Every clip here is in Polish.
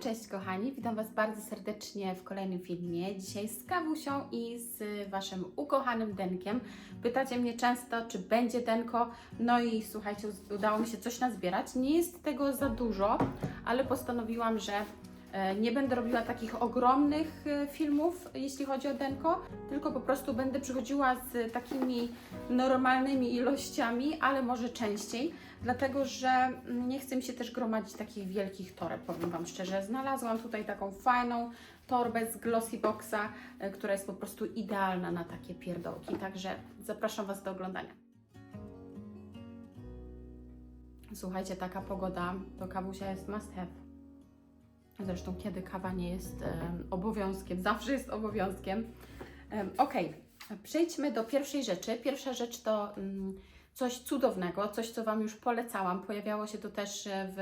cześć kochani, witam Was bardzo serdecznie w kolejnym filmie. Dzisiaj z Kawusią i z Waszym ukochanym Denkiem. Pytacie mnie często, czy będzie Denko. No i słuchajcie, udało mi się coś nazbierać. Nie jest tego za dużo, ale postanowiłam, że nie będę robiła takich ogromnych e, filmów, jeśli chodzi o Denko, tylko po prostu będę przychodziła z takimi normalnymi ilościami, ale może częściej, dlatego że mm, nie chcę mi się też gromadzić takich wielkich toreb, powiem Wam szczerze. Znalazłam tutaj taką fajną torbę z Glossy Boxa, e, która jest po prostu idealna na takie pierdołki, także zapraszam Was do oglądania. Słuchajcie, taka pogoda to kawusia jest must have. Zresztą kiedy kawa nie jest em, obowiązkiem, zawsze jest obowiązkiem. Ok, przejdźmy do pierwszej rzeczy. Pierwsza rzecz to mm, coś cudownego, coś co Wam już polecałam. Pojawiało się to też e, w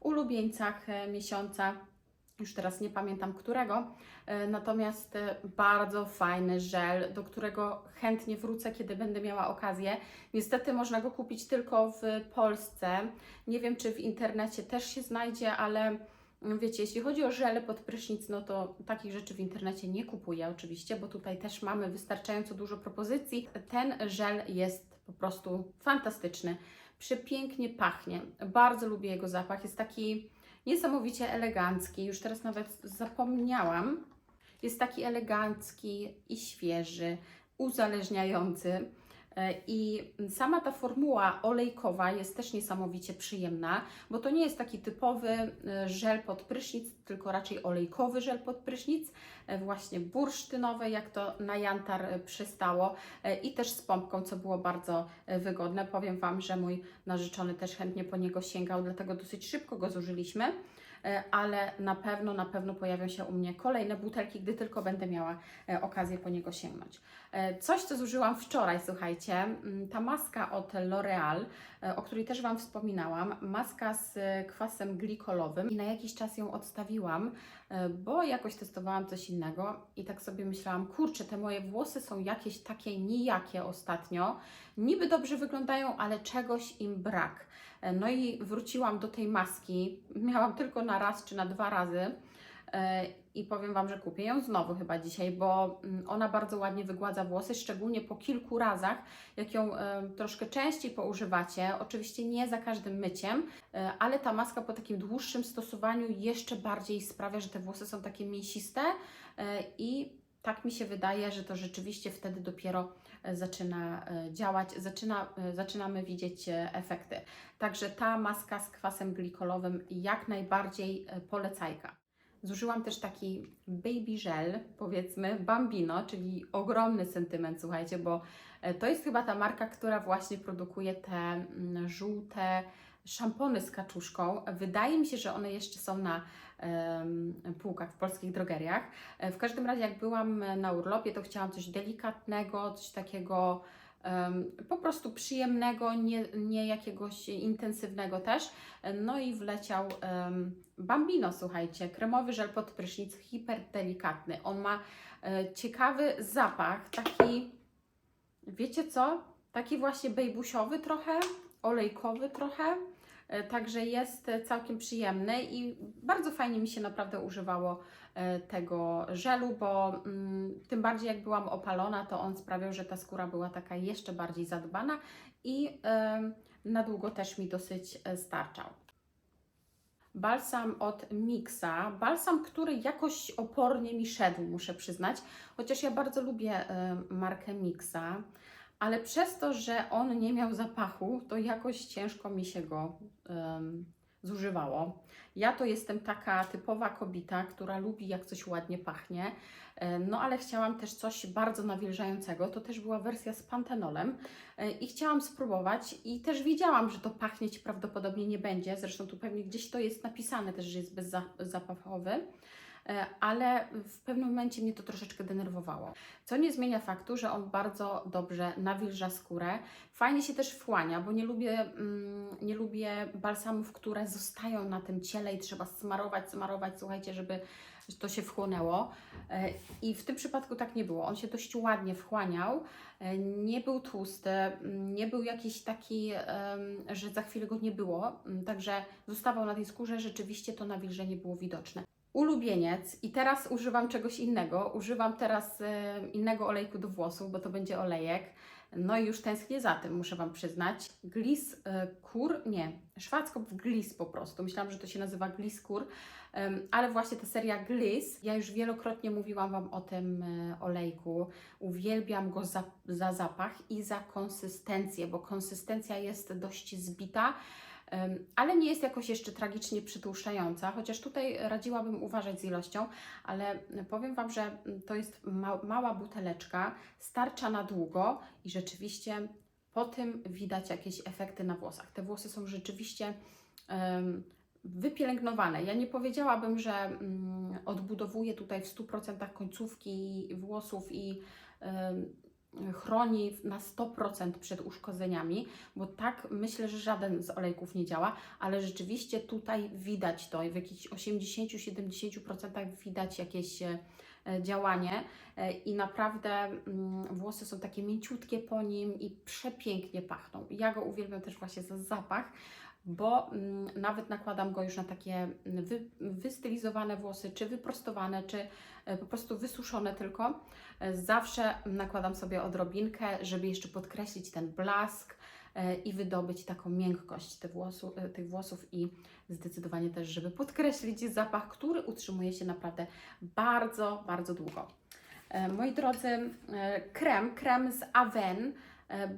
ulubieńcach e, miesiąca. Już teraz nie pamiętam którego, e, natomiast bardzo fajny żel, do którego chętnie wrócę, kiedy będę miała okazję. Niestety można go kupić tylko w Polsce. Nie wiem, czy w internecie też się znajdzie, ale wiecie, jeśli chodzi o żele pod prysznic, no to takich rzeczy w internecie nie kupuję oczywiście, bo tutaj też mamy wystarczająco dużo propozycji. Ten żel jest po prostu fantastyczny. Przepięknie pachnie. Bardzo lubię jego zapach. Jest taki niesamowicie elegancki. Już teraz nawet zapomniałam. Jest taki elegancki i świeży, uzależniający. E, I sama ta formuła olejkowa jest też niesamowicie przyjemna, bo to nie jest taki typowy e, żel pod prysznic, tylko raczej olejkowy żel pod prysznic, e, właśnie bursztynowy, jak to na jantar przystało i też z pompką, co było bardzo wygodne. Powiem Wam, że mój narzeczony też chętnie po niego sięgał, dlatego dosyć szybko go zużyliśmy. Ale na pewno, na pewno pojawią się u mnie kolejne butelki, gdy tylko będę miała okazję po niego sięgnąć. E, Coś, co zużyłam wczoraj, słuchajcie, mm, ta maska od L'Oreal, e, o której też Wam wspominałam, maska z kwasem glikolowym. I na jakiś czas ją odstawiłam, e, bo jakoś testowałam coś innego. I tak sobie myślałam, kurczę, te moje włosy są jakieś takie nijakie ostatnio, niby dobrze wyglądają, ale czegoś im brak. No i wróciłam do tej maski, miałam tylko na raz czy na dwa razy. I powiem Wam, że kupię ją znowu chyba dzisiaj, bo mm, ona bardzo ładnie wygładza włosy, szczególnie po kilku razach, jak ją e, troszkę częściej poużywacie. Oczywiście nie za każdym myciem, e, ale ta maska po takim dłuższym stosowaniu jeszcze bardziej sprawia, że te włosy są takie mięsiste e, i tak mi się wydaje, że to rzeczywiście wtedy dopiero zaczyna działać, zaczyna, zaczynamy widzieć efekty. Także ta maska z kwasem glikolowym jak najbardziej polecajka. Zużyłam też taki baby gel, powiedzmy Bambino, czyli ogromny sentyment, słuchajcie, bo e, to jest chyba ta marka, która właśnie produkuje te mm, żółte szampony z kaczuszką. Wydaje mi się, że one jeszcze są na półkach w polskich drogeriach. E, W każdym razie, jak byłam na urlopie, to chciałam coś delikatnego, coś takiego po prostu przyjemnego, nie, nie jakiegoś intensywnego też. No i wleciał em, Bambino, słuchajcie, kremowy żel pod prysznic, hiperdelikatny. On ma e, ciekawy zapach, taki, wiecie co? Taki właśnie bejbusiowy trochę, olejkowy trochę. E, Także jest całkiem przyjemny i bardzo fajnie mi się naprawdę używało e, tego żelu, bo mm, tym bardziej jak byłam opalona, to on sprawiał, że ta skóra była taka jeszcze bardziej zadbana i na długo też mi dosyć e, starczał. Balsam od Mixa, balsam, który jakoś opornie mi szedł, muszę przyznać, chociaż ja bardzo lubię markę Mixa ale przez to, że on nie miał zapachu, to jakoś ciężko mi się go em, zużywało. Ja to jestem taka typowa kobieta, która lubi jak coś ładnie pachnie, e, no ale chciałam też coś bardzo nawilżającego. To też była wersja z pantenolem e, i chciałam spróbować i też wiedziałam, że to pachnieć prawdopodobnie nie będzie. Zresztą tu pewnie gdzieś to jest napisane też, że jest bezzapachowy ale w pewnym momencie mnie to troszeczkę denerwowało. Co nie zmienia faktu, że on bardzo dobrze nawilża skórę. Fajnie się też wchłania, bo nie lubię, mm, nie lubię balsamów, które zostają na tym ciele i trzeba smarować, smarować, słuchajcie, żeby to się wchłonęło. E, I w tym przypadku tak nie było. On się dość ładnie wchłaniał, e, nie był tłusty, mm, nie był jakiś taki, że za chwilę go nie było, Mm, także zostawał na tej skórze, rzeczywiście to nawilżenie było widoczne. Ulubieniec i teraz używam czegoś innego. Używam teraz e, innego olejku do włosów, bo to będzie olejek. No i już tęsknię za tym, muszę Wam przyznać. Glis e, Kur, nie, Schwarzkopf Glis po prostu. Myślałam, że to się nazywa Glis Kur, ale właśnie ta seria Glis, ja już wielokrotnie mówiłam Wam o tym e, olejku. Uwielbiam go za, za zapach i za konsystencję, bo konsystencja jest dość zbita. Ale nie jest jakoś jeszcze tragicznie przytłuszczająca, chociaż tutaj radziłabym uważać z ilością, ale powiem Wam, że to jest ma mała buteleczka, starcza na długo i rzeczywiście po tym widać jakieś efekty na włosach. Te włosy są rzeczywiście em, wypielęgnowane. Ja nie powiedziałabym, że mm, odbudowuje tutaj w 100% końcówki włosów i em, chroni na 100% przed uszkodzeniami, bo tak myślę, że żaden z olejków nie działa, ale rzeczywiście tutaj widać to i w jakichś 80-70% widać jakieś e, działanie e, i naprawdę mm, włosy są takie mięciutkie po nim i przepięknie pachną. Ja go uwielbiam też właśnie za zapach, bo mm, nawet nakładam go już na takie mm, wy, wystylizowane włosy, czy wyprostowane, czy e, po prostu wysuszone tylko. E, Zawsze nakładam sobie odrobinkę, żeby jeszcze podkreślić ten blask e, i wydobyć taką miękkość tych włosów, tych włosów i zdecydowanie też, żeby podkreślić zapach, który utrzymuje się naprawdę bardzo, bardzo długo. Moi drodzy, krem, krem z Aven,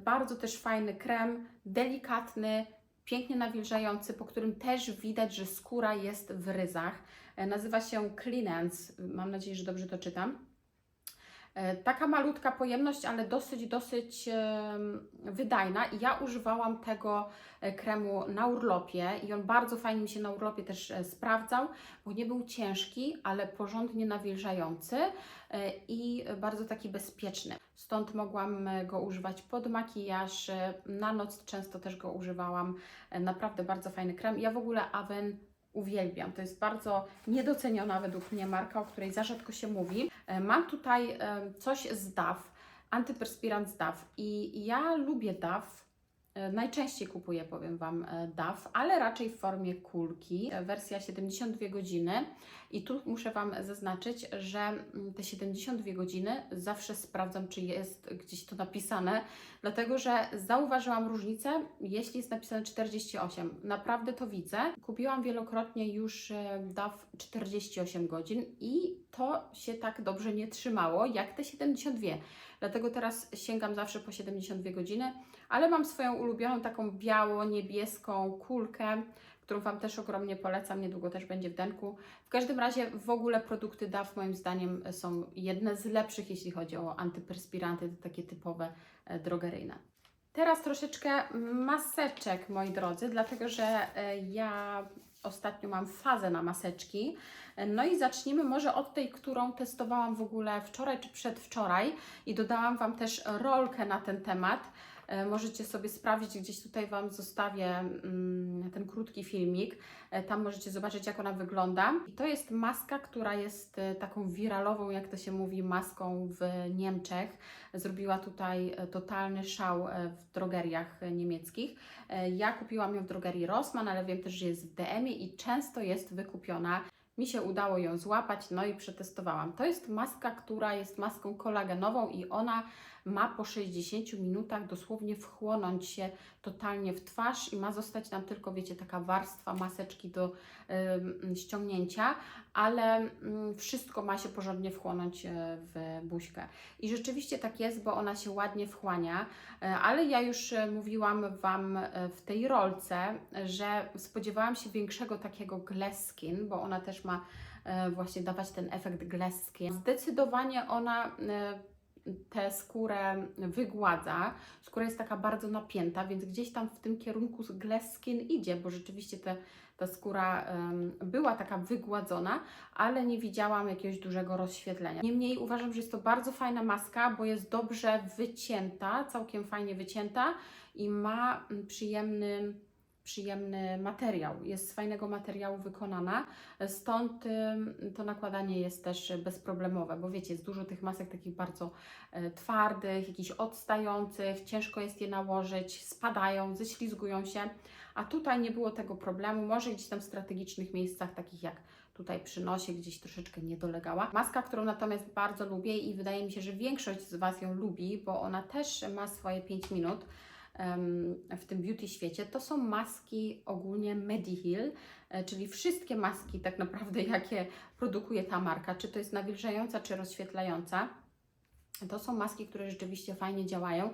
bardzo też fajny krem, delikatny, pięknie nawilżający, po którym też widać, że skóra jest w ryzach. E, Nazywa się Cleanance, mam nadzieję, że dobrze to czytam. E, Taka malutka pojemność, ale dosyć, dosyć wydajna i ja używałam tego e, kremu na urlopie i on bardzo fajnie mi się na urlopie też e, sprawdzał, bo nie był ciężki, ale porządnie nawilżający i bardzo taki bezpieczny. Stąd mogłam go używać pod makijaż, na noc często też go używałam. Naprawdę bardzo fajny krem. Ja w ogóle Aven uwielbiam. To jest bardzo niedoceniona według mnie marka, o której za rzadko się mówi. E, Mam tutaj coś z DAF, antyperspirant z DAF i ja lubię DAF. E, Najczęściej kupuję, powiem Wam, e, DAF, ale raczej w formie kulki. E, Wersja 72 godziny. I tu muszę Wam zaznaczyć, że mm, te 72 godziny zawsze sprawdzam, czy jest gdzieś to napisane, dlatego że zauważyłam różnicę, jeśli jest napisane 48. Naprawdę to widzę. Kupiłam wielokrotnie już DAF 48 godzin i to się tak dobrze nie trzymało jak te 72. Dlatego teraz sięgam zawsze po 72 godziny, ale mam swoją ulubioną taką biało-niebieską kulkę, którą Wam też ogromnie polecam, niedługo też będzie w denku. W każdym razie w ogóle produkty DAF moim zdaniem są jedne z lepszych, jeśli chodzi o antyperspiranty, te takie typowe e, drogeryjne. Teraz troszeczkę maseczek, moi drodzy, dlatego że e, ja ostatnio mam fazę na maseczki. E, No i zacznijmy może od tej, którą testowałam w ogóle wczoraj czy przedwczoraj i dodałam Wam też rolkę na ten temat. E, Możecie sobie sprawdzić, gdzieś tutaj Wam zostawię mm, ten krótki filmik. E, Tam możecie zobaczyć, jak ona wygląda. I to jest maska, która jest e, taką wiralową, jak to się mówi, maską w Niemczech. Zrobiła tutaj totalny szał w drogeriach niemieckich. Ja kupiłam ją w drogerii Rossmann, ale wiem też, że jest w DM-ie i często jest wykupiona. Mi się udało ją złapać, no i przetestowałam. To jest maska, która jest maską kolagenową i ona ma po 60 minutach dosłownie wchłonąć się totalnie w twarz i ma zostać nam tylko, wiecie, taka warstwa maseczki do ym, ściągnięcia, ale ym, wszystko ma się porządnie wchłonąć e, w buźkę. I rzeczywiście tak jest, bo ona się ładnie wchłania, e, ale ja już e, mówiłam Wam w tej rolce, że spodziewałam się większego takiego glass skin, bo ona też ma właśnie dawać ten efekt glass. Zdecydowanie ona tę skórę wygładza. Skóra jest taka bardzo napięta, więc gdzieś tam w tym kierunku glass skin idzie, bo rzeczywiście te, ta skóra em, była taka wygładzona, ale nie widziałam jakiegoś dużego rozświetlenia. Niemniej uważam, że jest to bardzo fajna maska, bo jest dobrze wycięta, całkiem fajnie wycięta i ma przyjemny przyjemny materiał, jest z fajnego materiału wykonana, stąd to nakładanie jest też bezproblemowe, bo wiecie, jest dużo tych masek takich bardzo e, twardych, jakichś odstających, ciężko jest je nałożyć, spadają, ześlizgują się, a tutaj nie było tego problemu, może gdzieś tam w strategicznych miejscach, takich jak tutaj przy nosie gdzieś troszeczkę nie dolegała. Maska, którą natomiast bardzo lubię i wydaje mi się, że większość z Was ją lubi, bo ona też ma swoje 5 minut w tym beauty świecie, to są maski ogólnie Mediheal, e, czyli wszystkie maski tak naprawdę, jakie produkuje ta marka, czy to jest nawilżająca, czy rozświetlająca. To są maski, które rzeczywiście fajnie działają,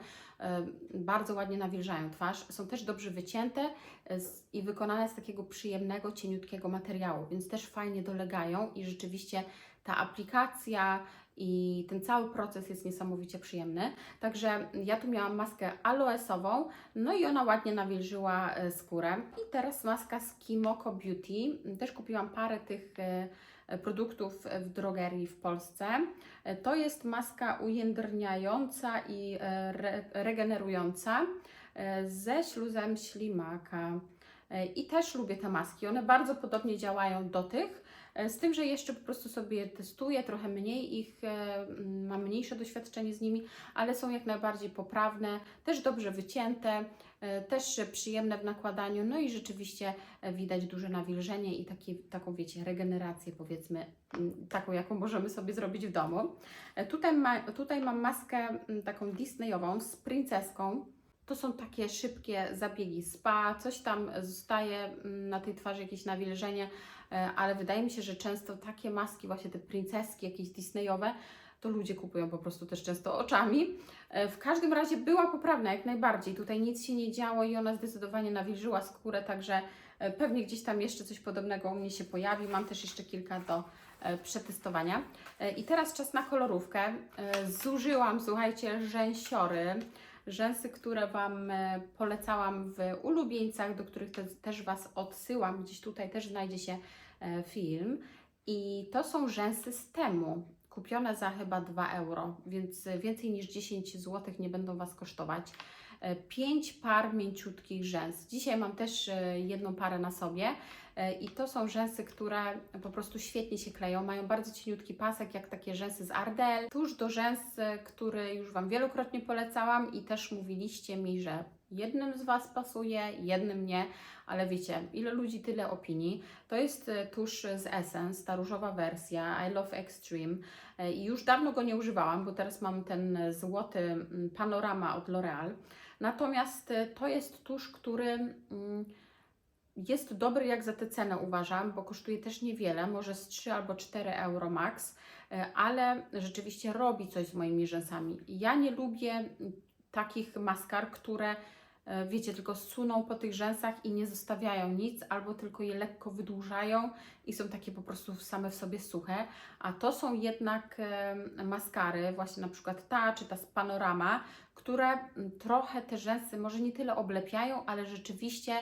bardzo ładnie nawilżają twarz. Są też dobrze wycięte e, i wykonane z takiego przyjemnego, cieniutkiego materiału, więc też fajnie dolegają i rzeczywiście ta aplikacja i ten cały proces jest niesamowicie przyjemny. Także ja tu miałam maskę aloesową, no i ona ładnie nawilżyła e, skórę. I teraz maska z Kimoko Beauty. Też kupiłam parę tych e, produktów w drogerii w Polsce. E, To jest maska ujędrniająca i e, re, regenerująca e, ze śluzem ślimaka. E, I też lubię te maski. One bardzo podobnie działają do tych, e, z tym, że jeszcze po prostu sobie testuję, trochę mniej ich, e, m, mam mniejsze doświadczenie z nimi, ale są jak najbardziej poprawne, też dobrze wycięte, e, też przyjemne w nakładaniu, no i rzeczywiście e, widać duże nawilżenie i taką, wiecie, regenerację powiedzmy, m, taką jaką możemy sobie zrobić w domu. E, Tutaj, ma, tutaj mam maskę m, taką Disneyową z princeską, to są takie szybkie zabiegi spa, coś tam zostaje mm, na tej twarzy, jakieś nawilżenie, e, ale wydaje mi się, że często takie maski, właśnie te princeski, jakieś Disneyowe, to ludzie kupują po prostu też często oczami. E, W każdym razie była poprawna jak najbardziej. Tutaj nic się nie działo i ona zdecydowanie nawilżyła skórę, także e, pewnie gdzieś tam jeszcze coś podobnego u mnie się pojawi. Mam też jeszcze kilka do e, przetestowania. E, I teraz czas na kolorówkę. E, Zużyłam, słuchajcie, rzęsiory rzęsy, które Wam e, polecałam w ulubieńcach, do których te, też Was odsyłam. Gdzieś tutaj też znajdzie się e, film. I to są rzęsy z temu, kupione za chyba 2 euro, więc więcej niż 10 zł nie będą Was kosztować. E, Pięć par mięciutkich rzęs. Dzisiaj mam też e, jedną parę na sobie e, i to są rzęsy, które po prostu świetnie się kleją. Mają bardzo cieniutki pasek, jak takie rzęsy z Ardell. Tuż do rzęs, który już Wam wielokrotnie polecałam i też mówiliście mi, że jednym z Was pasuje, jednym nie, ale wiecie, ile ludzi, tyle opinii. To jest tusz z Essence, ta różowa wersja I Love Extreme i już dawno go nie używałam, bo teraz mam ten złoty mm, panorama od L'Oreal. Natomiast e, to jest tusz, który mm, jest dobry jak za tę cenę uważam, bo kosztuje też niewiele, może z 3 albo 4 euro max, e, ale rzeczywiście robi coś z moimi rzęsami. Ja nie lubię mm, takich maskar, które wiecie, tylko suną po tych rzęsach i nie zostawiają nic, albo tylko je lekko wydłużają i są takie po prostu same w sobie suche, a to są jednak e, maskary, właśnie na przykład ta czy ta z Panorama, które mm, trochę te rzęsy może nie tyle oblepiają, ale rzeczywiście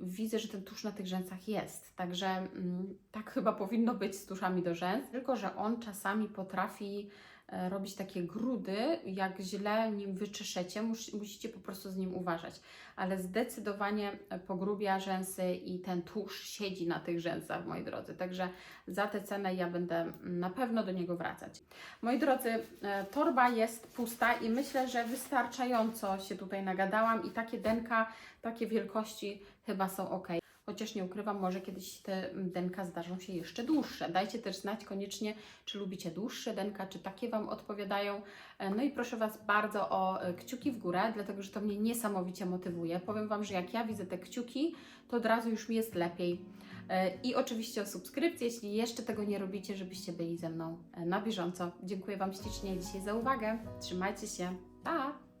widzę, że ten tusz na tych rzęsach jest. Także mm, tak chyba powinno być z tuszami do rzęs, tylko że on czasami potrafi e, robić takie grudy, jak źle nim wyczeszecie, mus, musicie po prostu z nim uważać. Ale zdecydowanie e, pogrubia rzęsy i ten tusz siedzi na tych rzęsach, moi drodzy. Także za tę cenę ja będę mm, na pewno do niego wracać. Moi drodzy, e, torba jest pusta i myślę, że wystarczająco się tutaj nagadałam i takie denka, takie wielkości chyba są ok. Chociaż nie ukrywam, może kiedyś te denka zdarzą się jeszcze dłuższe. Dajcie też znać koniecznie, czy lubicie dłuższe denka, czy takie Wam odpowiadają. E, No i proszę Was bardzo o e, kciuki w górę, dlatego że to mnie niesamowicie motywuje. Powiem Wam, że jak ja widzę te kciuki, to od razu już mi jest lepiej. E, I oczywiście o subskrypcję, jeśli jeszcze tego nie robicie, żebyście byli ze mną na bieżąco. Dziękuję Wam ślicznie dzisiaj za uwagę. Trzymajcie się. Pa!